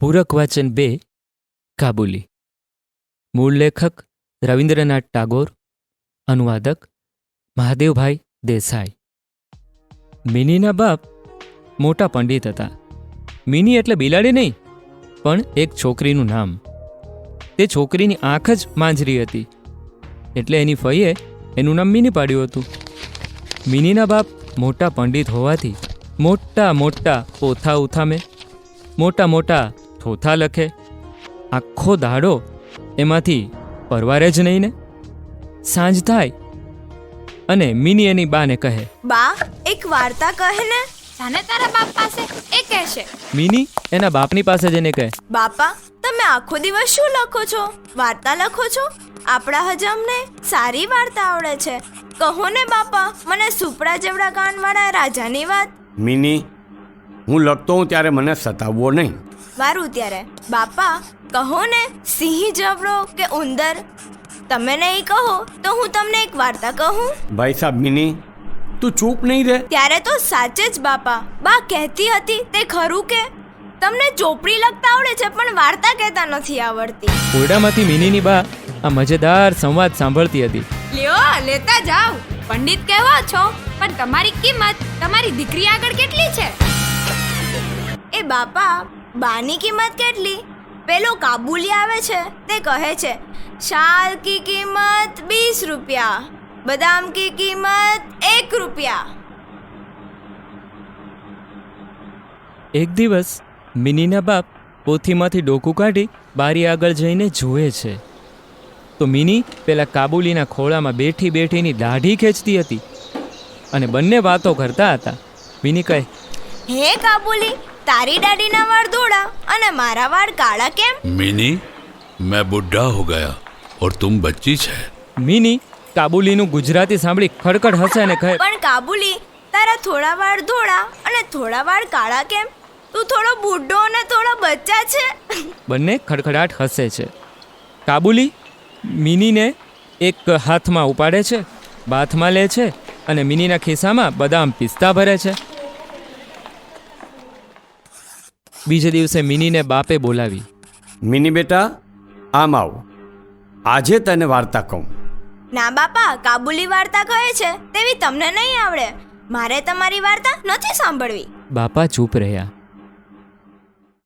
પૂરક વાચન બે, કાબુલી. મૂળ લેખક રવિન્દ્રનાથ ટાગોર, અનુવાદક મહાદેવભાઈ દેસાઈ. મિનીના બાપ મોટા પંડિત હતા. મિની એટલે બિલાડી નહીં, પણ એક છોકરીનું નામ. તે છોકરીની આંખ જ માંજરી હતી. એટલે એની ફઈએ એનું નામ મિની પાડ્યું હતું. મિનીના બાપ મોટા પંડિત હોવાથી મોટા મોટા પોથા ઉથામે, મોટા મોટા થોથા લખે આખો દાડો એમાંથી પરવારે જ નહીં ને? સાંજ થાય અને મિની એની બાને કહે બા એક વાર્તા કહે ને? જાને તારા બાપ પાસે? એ કહેશે. મિની એના બાપની પાસે જઈને કહે બાપા તમે આખો દિવસ શું લખો છો? વાર્તા લખો છો? આપણા હજમને સારી વાર્તા આવડે છે. કહો ને બાપા મને સુપડા જેવડા કાનવાળા રાજાની વાત. મિની હું લખતો હું ત્યારે મને સતાવવો નહીં. વારું ત્યારે. બાપા કહો ને સિંહ જબડો કે ઉંદર? તમે નહીં કહો તો હું તમને એક વાર્તા કહું? ભાઈ સાહેબ મિની તું ચૂપ નહીં રહે ત્યારે તો સાચે જ બાપા બા કહેતી હતી તે ખરું કે? તમને ચોપડી લખતા આવડે છે પણ વાર્તા કહેતા નથી આવડતી. ઓરડામાંથી મિનીની બા આ મજેદાર સંવાદ સાંભળતી હતી. લ્યો લેતા જાવ પંડિત કહેવા છો પણ તમારી કિંમત તમારી દીકરી આગળ કેટલી છે? એ બાપા બાની કિંમત કેટલી? પેલો કાબુલી આવે છે તે કહે છે શાલ કી કિંમત બીસ રૂપિયા બદામ કી કિંમત એક રૂપિયા. એક દિવસ મિનીના બાપ પોથીમાંથી ડોકું કાઢી બારી આગળ જઈને જુએ છે. તો મિની પેલા કાબુલીના ખોળામાં બેઠી બેઠીની દાઢી ખેંચતી હતી અને બંને વાતો કરતા હતા. મિની કહે હે કાબુલી તારી દાડીના વાળ ધોળા અને મારા વાળ કાળા કેમ मिनी मैं बुढ़ा हो गया और तुम बच्ची છે મિની કાબુલીનું ગુજરાતી સાંભળી ખડખડ હસે અને કહે પણ કાબુલી તારા થોડા વાળ ધોળા અને થોડા વાળ કાળા કેમ તું થોડો બુઢો અને થોડો બચ્ચા છે બંને ખડખડાટ હસે છે કાબુલી મિનીને એક હાથમાં ઉપાડે છે બાથમાં લે છે અને મિનીના ખિસ્સામાં બદામ પિસ્તા ભરે છે બીજે દિવસે મિનીને બાપે બોલાવી. મિની બેટા આમ આવ. આજે તને વાર્તા કહું. ના બાપા કાબુલી વાર્તા કહે છે તેવી તમને નહીં આવડે. મારે તમારી વાર્તા નથી સાંભળવી. બાપા ચૂપ રહ્યા.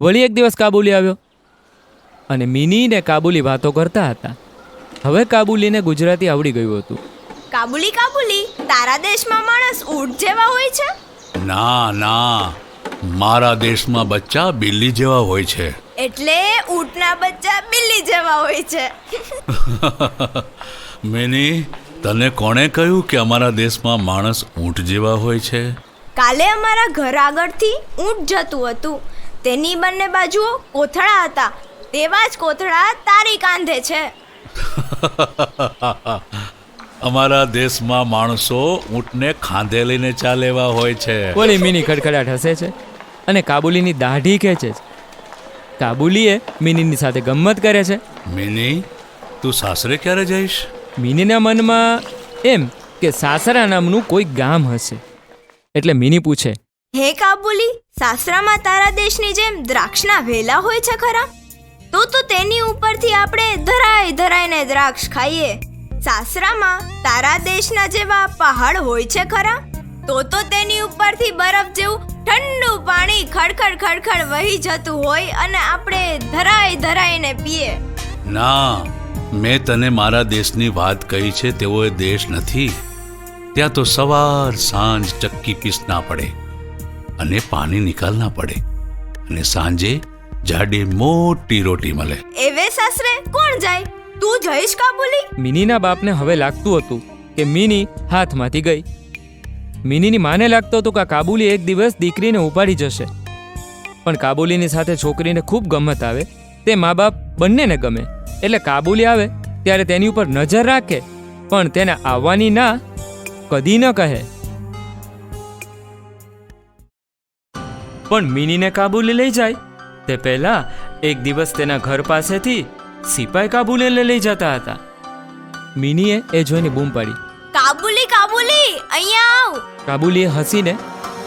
વળી એક દિવસ કાબુલી આવ્યો અને મિનીને કાબુલી વાતો કરતા હતા. હવે કાબુલીને ગુજરાતી આવડી ગયું હતું. કાબુલી કાબુલી તારા દેશમાં માણસ ઊંટ જેવા હોય છે? ના ના. મારા દેશમાં બચ્ચા બિલ્લી જેવા હોય છે. એટલે ઊંટના બચ્ચા બિલ્લી જેવા હોય છે. મેની તને કોણે કહ્યું કે અમારા દેશમાં માણસ ઊંટ જેવા હોય છે? કાલે અમારા ઘર આગળથી ઊંટ જતું હતું. તેની બંને બાજુઓ કોથળા હતા. તેવા જ કોથળા તારી કાંધે છે. અમારા દેશમાં માણસો ઊંટને ખાંધે લઈને ચાલેવા હોય છે. બોલી મિની ખડખડાટ હસે છે? અને કાબુલીની દાઢી ખેંચે છે. કાબુલીએ મિનીની સાથે ગમ્મત કરે છે. મિની તું સાસરે ક્યારે જઈશ? મિનીના મનમાં એમ કે સાસરા નામનું કોઈ ગામ હશે. એટલે મિની પૂછે હે કાબુલી સાસરામાં તારા દેશની જેમ દ્રાક્ષના વેલા હોય છે ખરા? તો તો તેની ઉપરથી આપણે ધરાય ધરાઈને દ્રાક્ષ ખાઈએ. સાસરામાં તારા દેશના જેવા પહાડ હોય છે ખરા? તો તો તેની ઉપરથી બરફ જેવું ઠંડુ પાણી ખડખડ ખડખડ વહી જતું હોય અને આપણે ધરાય ધરાઈને પીએ. ના મેં તને મારા દેશની વાત કહી છે તેવો એ દેશ નથી. ત્યાં તો સવાર સાંજ ચક્કી પીસના પડે અને પાણી નિકાલ ના પડે અને સાંજે જાડી મોટી રોટી મળે. એવે સાસરે કોણ જાય? તું જઈશ કાબુલી? મિનીના બાપને હવે લાગતું હતું કે મિની હાથમાંથી ગઈ. મિનીની માને લાગતો હતો કે કાબુલી એક દિવસ દીકરીને ઉપાડી જશે. પણ કાબુલીની સાથે છોકરીને ખૂબ ગમત આવે. તે મા બાપ બંનેને ગમે. એટલે કાબુલી આવે ત્યારે તેની ઉપર નજર રાખે. પણ તેને આવવાની ના કદી ન કહે. પણ મિનીને કાબુલી લઈ જાય. તે પહેલા એક દિવસ તેના ઘર પાસેથી સિપાઈ કાબુલીને લઈ જતા હતા. મિનીએ એ જોઈને બૂમ પાડી. કાબુલી અહીંયા આવ. કાબુલીએ હસીને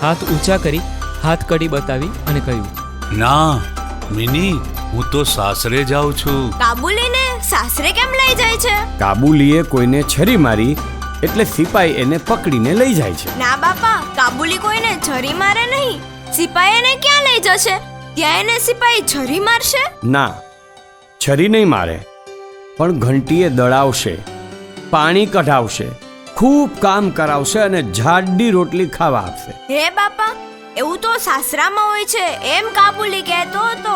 હાથ ઊંચા કરી હાથ કડી બતાવી અને કહ્યું ના મિની હું તો સાસરે જાઉં છું. કાબુલીને સાસરે કેમ લઈ જાય છે? કાબુલીએ કોઈને છરી મારી એટલે સિપાઈ એને પકડીને લઈ જાય છે. ના બાપા કાબુલી કોઈને છરી મારે નહીં. સિપાઈ એને ક્યાં લઈ જશે? ત્યાં એને સિપાઈ છરી મારશે? ના છરી નહીં મારે પણ ઘંટીએ દળાવશે પાણી કઢાવશે. ખૂબ કામ કરાવશે અને જાડી રોટલી ખાવા આપશે. હે બાપા એવું તો સાસરામાં હોય છે. એમ કાબુલી કહેતો હતો.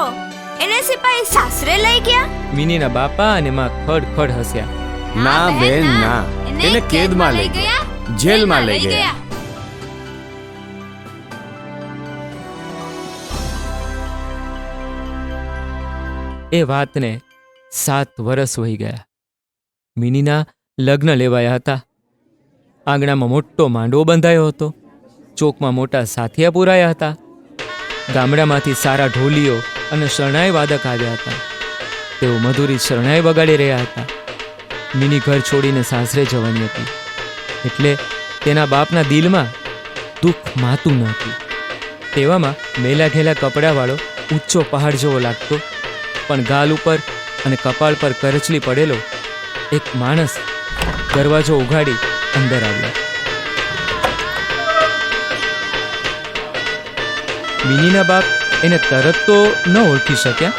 એને સિપાઈ સાસરે લઈ ગયા? મિનીના બાપા અને માં ખડ ખડ હસ્યા ના બેન ના. ના. એને કેદમાં લઈ ગયા? જેલમાં લઈ ગયા. એ વાતને સાત વર્ષ વહી ગયા. મિનીના લગ્ન લેવાયા હતા. આંગણામાં મોટો માંડવો બંધાયો હતો. ચોકમાં મોટા સાથિયા પુરાયા હતા. ગામડામાંથી સારા ઢોલીઓ અને શરણાઈ વાદક આવ્યા હતા. તેઓ મધુરી શરણાઈ વગાડી રહ્યા હતા. મિની ઘર છોડીને સાસરે જવાની હતી. એટલે તેના બાપના દિલમાં દુઃખ માતું ન હતું. તેવામાં મેલા ઘેલા કપડાવાળો ઊંચો પહાડ જેવો લાગતો, પણ ગાલ ઉપર અને કપાળ પર કરચલી પડેલો એક માણસ દરવાજો ઉઘાડી અંદર આવ્યા. મિનીના બાપ એને તરત તો ન ઓળખી શક્યા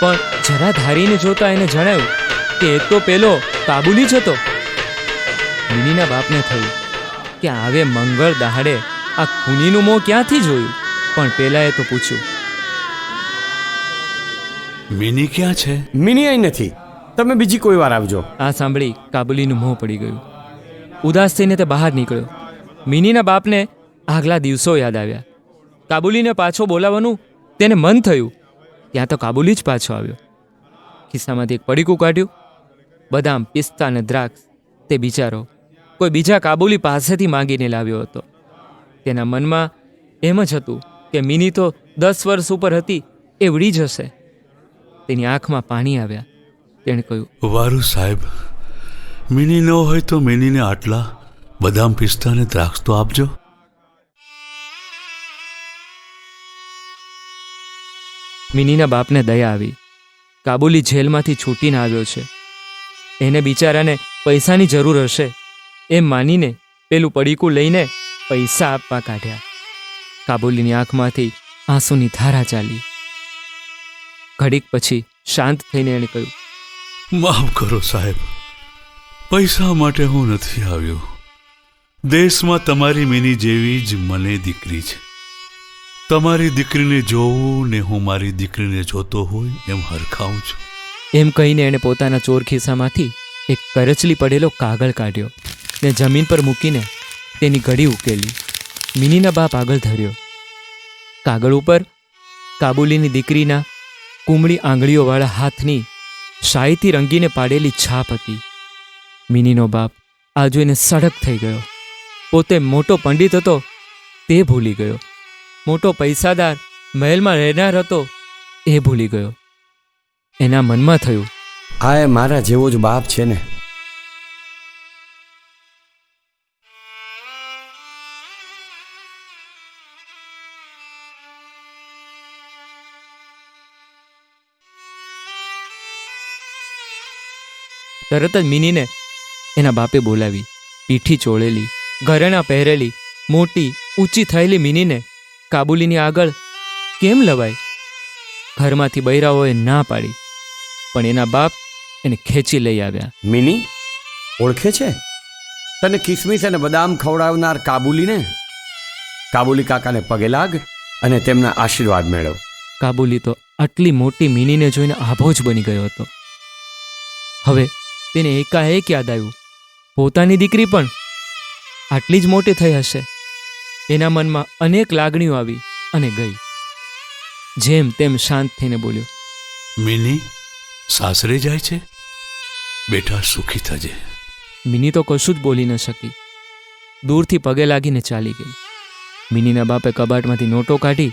પણ જરા ધારીને જોતા એને જણાવ્યું કે એ તો પેલો કાબુલી જ હતો. મિનીના બાપને થયું કે આવે મંગળ દહાડે આ ખૂનીનું મોં ક્યાંથી જોયું? પણ પેલાએ તો પૂછ્યું. મિની ક્યાં છે? મિની અહીં નથી. તમે બીજી કોઈ વાર આવજો. આ સાંભળી કાબુલીનું મોં પડી ગયું. ઉદાસ થઈને તે બહાર નીકળ્યો. મિનીના બાપને આગલા દિવસો યાદ આવ્યા. કાબુલીને પાછો બોલાવવાનું તેને મન થયું. ત્યાં તો કાબુલી જ પાછો આવ્યો. ખિસ્સામાંથી એક પડીકું કાઢ્યું. બદામ, પિસ્તા અને દ્રાક્ષ, તે બિચારો કોઈ બીજા કાબુલી પાસેથી માંગીને લાવ્યો હતો. તેના મનમાં એમ જ હતું કે મિની તો દસ વર્ષ ઉપર હતી એવડી જ હશે તેની આંખમાં પાણી આવ્યા. તેણે કહ્યું, વારું સાહેબ મિની ન હોય તો મિનીને આટલા બદામ પિસ્તા અને દ્રાક્ષ તો આપજો. મિનીના બાપને દયા આવી. કાબુલી જેલમાંથી છૂટીને આવ્યો છે. એને બિચારાને પૈસાની જરૂર હશે એમ માનીને પેલું પડીકું લઈને પૈસા આપવા કાઢ્યા. કાબુલીની આંખમાંથી આંસુની ધારા ચાલી. ઘડીક પછી શાંત થઈને એણે કહ્યું માફ કરો સાહેબ. પૈસા માટે હું નથી આવ્યો. દેશમાં તમારી મિની જેવી જ મને દીકરી છે. તમારી દીકરીને જોવું ને હું મારી દીકરીને જોતો હોય એમ હરખાઉં છું. એમ કહીને એણે પોતાના ચોર ખિસ્સામાંથી એક કરચલી પડેલો કાગળ કાઢ્યો ને જમીન પર મૂકીને તેની ઘડી ઉકેલી. મિનીના બાપ આગળ ધર્યો. કાગળ ઉપર કાબુલીની દીકરીના કુમળી આંગળીઓવાળા હાથની શાહીથી રંગીને પાડેલી છાપ હતી. મિનીનો બાપ આ જોઈને સડક થઈ ગયો. પોતે મોટો પંડિત હતો તે ભૂલી ગયો. મોટો પૈસાદાર મહેલમાં રહેનાર હતો એ ભૂલી ગયો. એના મનમાં થયું આ એ મારા જેવો જ બાપ છે ને. તરત જ મિનીને એના બાપે બોલાવી પીઠી ચોળેલી ઘરેણા પહેરેલી મોટી ઊંચી થયેલી મિનીને કાબુલીની આગળ કેમ લવાય? ઘરમાંથી બૈરાઓએ ના પાડી પણ એના બાપ એને ખેંચી લઈ આવ્યા. મિની ઓળખે છે? તને કિસમિસ અને બદામ ખવડાવનાર કાબુલીને? કાબુલી કાકાને પગે લાગ અને તેમના આશીર્વાદ મેળવ. કાબુલી તો આટલી મોટી મિનીને જોઈને આભો જ બની ગયો હતો. હવે તેને એકાએક યાદ આવ્યું. પોતાની દીકરી પણ આટલી જ મોટી થઈ હશે. એના મનમાં અનેક લાગણીઓ આવી અને ગઈ. જેમ તેમ શાંત થઈને બોલ્યો. મિની સાસરે જાય છે? બેટા સુખી થજે. મિની તો કશું જ બોલી ન શકી. દૂરથી પગે લાગીને ચાલી ગઈ. મિનીના બાપે કબાટમાંથી નોટો કાઢી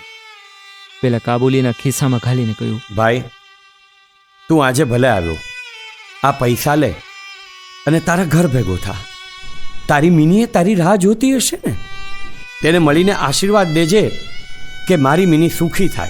પેલા કાબુલીના ખિસ્સામાં ઘાલીને કહ્યું ભાઈ તું આજે ભલે આવ્યો. આ પૈસા લે. અને તારા ઘર ભેગો થા. તારી મિનીએ તારી રાહ જોતી હશે ને? તેને મળીને આશીર્વાદ દેજે કે મારી મિની સુખી થાય.